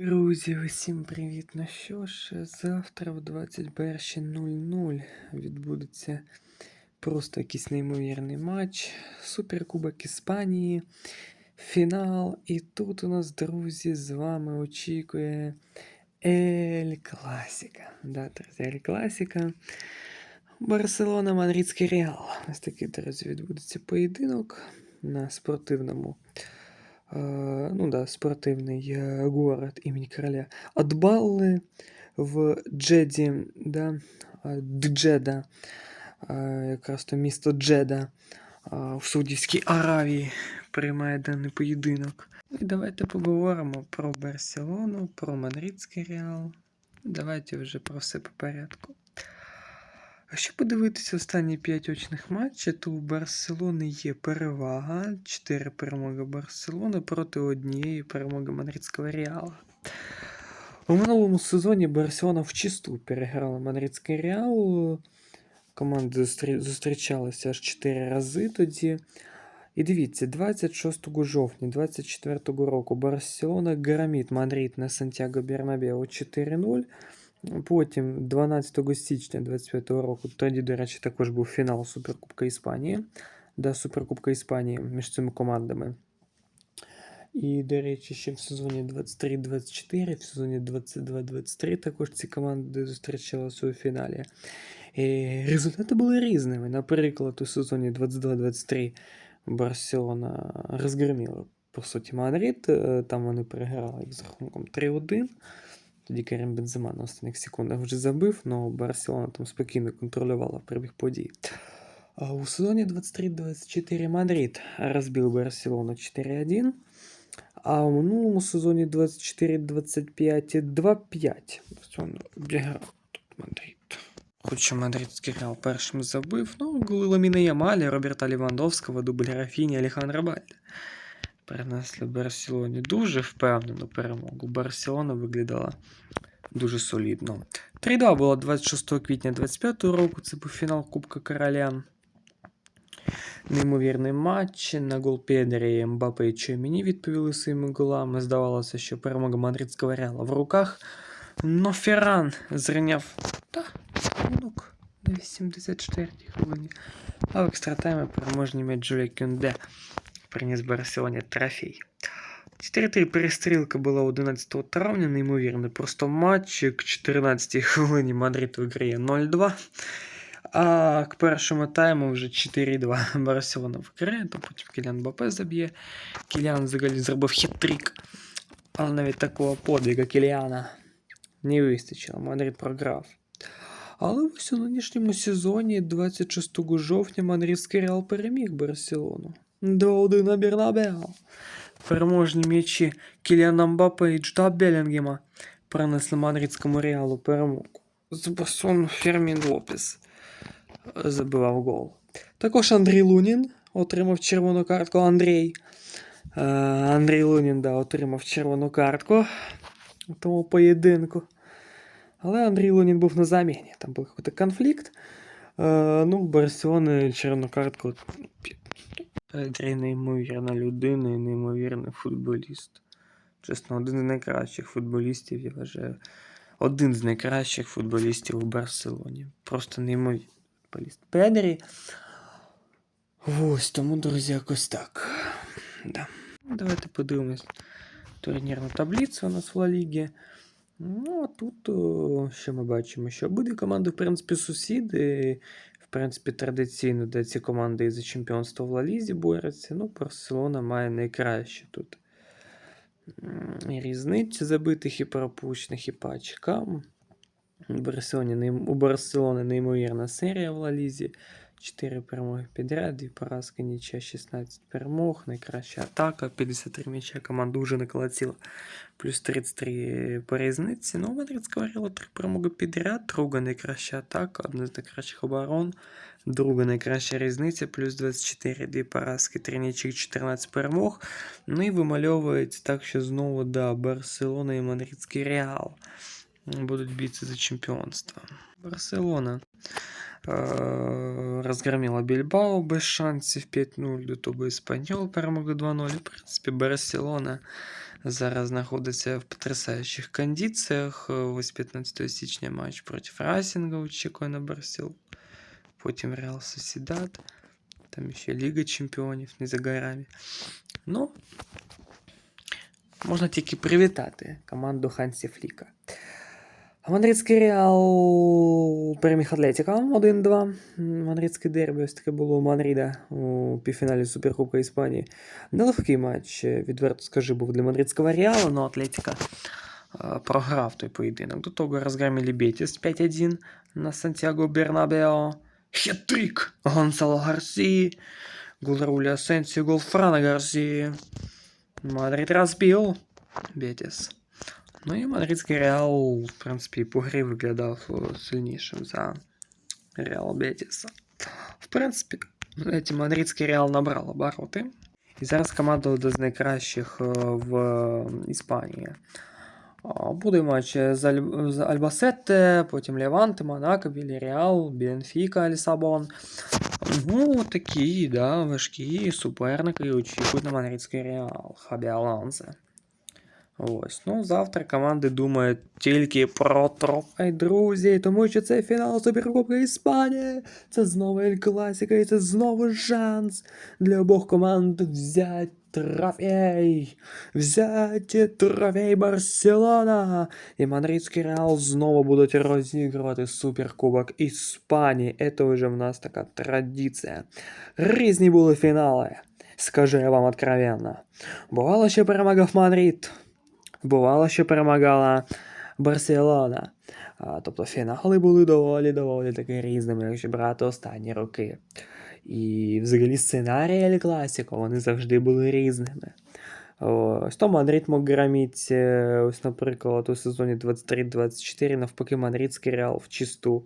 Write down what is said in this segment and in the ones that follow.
Друзі, усім привіт! Ну що ж, завтра в 21.00 відбудеться просто якийсь неймовірний матч. Суперкубок Іспанії, фінал. І тут у нас, друзі, з вами очікує Ель Класіка. Да, друзі, Ель Класіка. Барселона, Мадридський Реал. Ось такий, друзі, відбудеться поєдинок на спортивному. Е, ну да, спортивний е, город імені короля. Отбалли в Джеді, да, Джеда, якраз то місто Джеда в Саудівській Аравії приймає даний поєдинок. І давайте поговоримо про Барселону, про Мадридський Реал. Давайте вже про все по порядку. Якщо подивитися останні 5 очних матчів, то у Барселони є перевага. 4 перемоги Барселони проти однієї перемоги Мадридського Реала. У минулому сезоні Барселона вчисту переграла Мадридський Реал. Команди зустрічалися аж 4 рази тоді. І дивіться, 26 жовтня 24 року Барселона громить Мадрид на Сантьяго Бернабеу 4-0. Потім, 12 січня 25 року, тоді, до речі, також був фінал Суперкубка Іспанії, да, Суперкубка Іспанії між цими командами. І, до речі, ще в сезоні 23-24, в сезоні 22-23 також ці команди зустрічалися у фіналі. І результати були різними. Наприклад, у сезоні 22-23 Барселона розгромила, по суті, Мадрид. Е, Там вони переграли з рахунком 3-1. Тоді Карим Бензема на останніх секундах вже забив, але Барселона там спокійно контролювала перебіг подій. У сезоні 23-24 Мадрид розбив Барселону 4-1. А у минулому сезоні 24-25 2-5. Барселона обіграв тут Мадрид. Хоча Мадридський Реал першим забив, ну, голи Ламіна Ямаля, Роберта Лівандовського, дубль Рафіні, Алехандро Бальде. Перенесли Барселоні дуже впевнену перемогу. Барселона виглядала дуже солідно. 3-2 було 26 квітня 25 року. Це був фінал Кубка Короля. Неймовірний матч. На гол Педері, Мбапе і Чеміні відповіли своїми голами. Здавалося, що перемога мадридського реала в руках. Но Ферран зрівняв та, рахунок на 84-й хвилині. А в екстратаймі переможний м'яч Джулія Кюнде приніс Барселоні трофей. 4-3 перестрілка була 11 травня, неймовірний просто матч. К 14 хвилині Мадрид виграє 0-2. А к першому тайму вже 4-2 Барселона виграє, то потім Кілян Бапе заб'є. Кілян взагалі зробив хет-трик. Але навіть такого подвига Кіліана не вистачило. Мадрид програв. Але ось у сезоні, 26 жовтня, Мадридський Реал переміг Барселону. 2-1 на Бернабеу. Переможні м'ячі Кіліана Мбаппе і Джуда Белінгема принесли мадридському Реалу перемогу. З Фермін Лопес забивав гол. Також Андрій Лунін отримав червону картку Андрій. Е, Андрій Лунін да, отримав червону картку у тому поєдинку. Але Андрій Лунін був на заміні. Там був якийсь конфлікт. Е, ну, Барселони червону картку Педрі неймовірна людина і неймовірний футболіст. Чесно, один з найкращих футболістів, я вважаю. Один з найкращих футболістів у Барселоні. Просто неймовірний футболіст. Педрі. Ось тому, друзі, якось так. Да. Давайте подивимось турнірну таблицю у нас в Ла Лігі. Ну, а тут, о, що ми бачимо, що обидві команди, в принципі, сусіди. В принципі, традиційно, де ці команди і за чемпіонство в Лалізі борються. Ну, Барселона має найкраще тут. І різниці забитих і пропущених, і по очкам. У Барселони неймовірна серія в Лалізі. 4 перемоги підряд, 2 поразки, нічия 16 перемог, найкраща атака, 53 м'яча, команда вже наколотила, плюс 33 по різниці. Ну, у Мадридського Реала 3 перемоги підряд, друга найкраща атака, одна з найкращих оборон, друга найкраща різниця, плюс 24, 2 поразки, 3 нічих, 14 перемог. Ну і вимальовується так, що знову, да, Барселона і Мадридський Реал будуть битися за чемпіонство. Барселона Е, розгромила Більбао без шансів 5-0, до того Іспаньол перемогли 2-0. В принципі, Барселона зараз знаходиться в потрясаючих кондиціях. Е, Ось 15 січня матч проти Райсінга очікує на Барсіл. Потім Реал Сосідат. Там ще Ліга Чемпіонів не за горами. Ну, можна тільки привітати команду Хансі Фліка. Мадридський Реал переміг Атлетіка 1-2. Мадридське дербі ось таке було у Мадрида у півфіналі Суперкубка Іспанії. Нелегкий матч, відверто скажу, був для Мадридського Реала, але Атлетіка е, програв той поєдинок. До того розгромили Бетіс 5-1 на Сантьяго Бернабео. Хет-трик Гонсало Гарсии. Гол Рауля Асенсио, гол Франа Гарсии. Мадрид розбив Бетіс. Ну і мадридський Реал, в принципі, по грі виглядав е, сильнішим за Реал Бетіса. В принципі, мадридський Реал набрав обороти. І зараз команда одна з найкращих е, в Іспанії. Буде матч з, Аль... з Альбасетте, потім Леванте, Монако, Вільяреал, Бенфіка, Лісабон. Ну, такі, да, важкі суперники очікують на мадридський Реал. Хабі Алонсе. Ось, ну завтра команди думають тільки про трофей, друзі, тому що це фінал Суперкубка Іспанії. Це знову Ель Класіка, і це знову шанс для обох команд взяти трофей. Взяти трофей Барселона. І Мадридський Реал знову будуть розігрувати Суперкубок Іспанії. Це вже в нас така традиція. Різні були фінали. Скажу я вам откровенно. Бувало, що перемагав Мадрид. Бувало, що перемагала Барселона. Тобто фінали були доволі доволі таки різними, якщо брати останні роки. І взагалі сценарії Ель Класіко, вони завжди були різними. Ось то Мадрид мог громити, ось, наприклад, у сезоні 23-24, навпаки, Мадридський Реал в чисту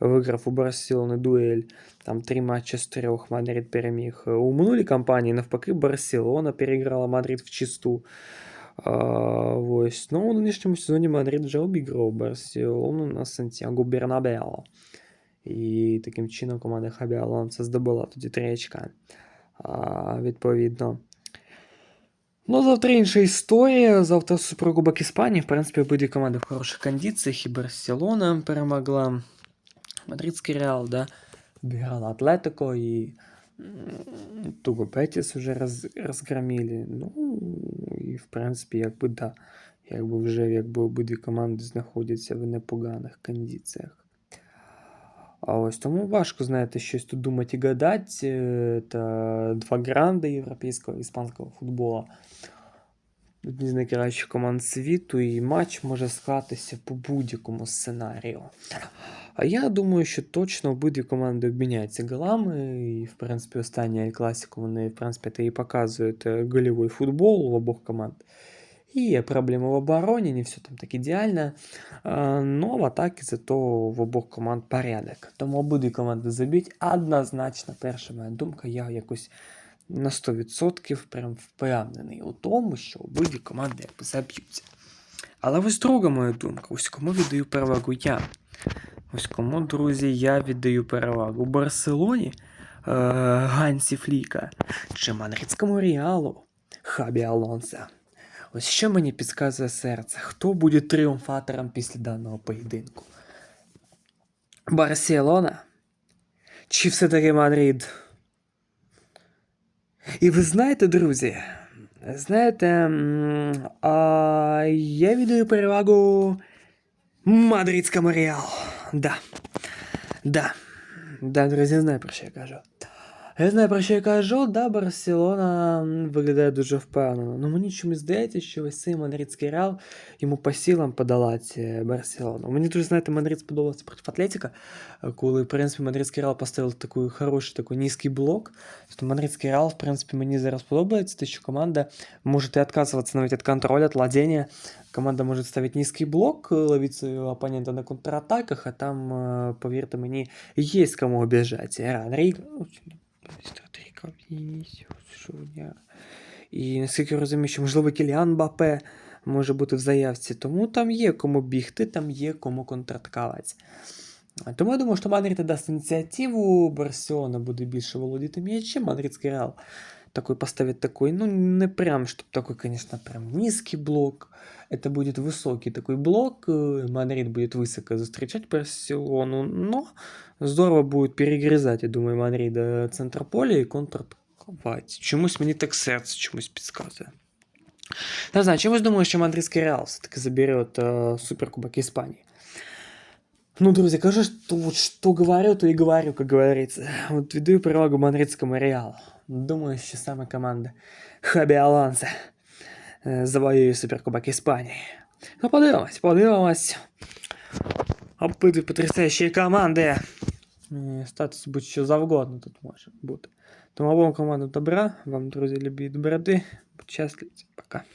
виграв у Барселони дуель. Там три матчі з трьох Мадрид переміг. У минулій кампанії, навпаки, Барселона переграла Мадрид в чисту. А, ось. Ну, у нинішньому сезоні Мадрид вже обіграв Барселону на Сантьяго Бернабео. І таким чином команда Хабі Алонсо здобула тоді три очка. А, відповідно. Ну, завтра інша історія. Завтра Суперкубок Іспанії. В принципі, обидві команди в хороших кондиціях. І Барселона перемогла. Мадридський Реал, да, обіграла Атлетико і Туго Бетіс вже роз, розгромили. Ну, в принципі, якби да, якби вже якби обидві команди знаходяться в непоганих кондиціях. А ось тому важко, знаєте, щось тут думати і гадати. Це два гранди європейського і іспанського футболу. Одні з найкращих команд світу, і матч може склатися по будь-якому сценарію. А я думаю, що точно обидві команди обміняються голами. І, в принципі, остання класіку вони, в принципі, це і показують е, голевой футбол в обох команд. І проблеми в обороні, не все там так ідеально. А, Но в атаці зато в обох команд порядок. Тому обидві команди заб'ють однозначно. Перша моя думка, я якось на 100% прям впевнений у тому, що обидві команди якби заб'ються. Але ось друга моя думка, ось кому віддаю перевагу я. Ось кому, друзі, я віддаю перевагу Барселоні, е, Гансі Фліка чи Мадридському Реалу Хабі Алонса. Ось що мені підказує серце, хто буде тріумфатором після даного поєдинку? Барселона? Чи все-таки Мадрид? І ви знаєте, друзі, знаєте, а я віддаю перевагу Мадридському Реалу. Да. Да. Да, друзі, знаю, про що я кажу. Я знаю, про що я кажу, да, Барселона м, виглядає дуже впевнено. Ну мені чомусь здається, що ось цей мадридський реал йому по силам подолати Барселону. Мені дуже, знаєте, Мадрид сподобався проти Атлетика, е, коли, в принципі, мадридський реал поставив такий хороший такий низький блок. Тобто мадридський реал, в принципі, мені зараз подобається, те, що команда може і відказуватися навіть від контролю, від владіння. Команда може ставити низький блок, е, ловити свого опонента на контратаках, а там, е, повірте мені, є кому обіжати. Родріго, ну, Родріго, Вінісіус, Шуня. І наскільки я розумію, що можливо Кіліан Бапе може бути в заявці, тому там є кому бігти, там є кому контратакувати. Тому я думаю, що Мадрид дасть ініціативу, Барселона буде більше володіти м'ячем, Мадридський Реал такой поставить такой, ну, не прям, чтобы такой, конечно, прям низкий блок. Это будет высокий такой блок. э, Мадрид будет высоко встречать Барселону, но здорово будет перегрызати, я думаю, Мадрида центр поля і контратакувати. Чомусь мені так серце чомусь підказує. Не знаю, чомусь думаю, що мадридський Реал все-таки заберет э, Суперкубок Испании. Ну, друзья, кажу, что вот что говорю, то и говорю, как говорится. Вот веду перевагу мадридскому Реалу. Думаю, що саме команда Хабі Алонсо е, завоює Суперкубок Іспанії. Ну, подивимось, подивимось. Обидві потрясаючі команди. Е, Статус будь-що завгодно тут може бути. Тому обом командам добра, вам, друзі, любі доброти. Будь щасливі. Пока.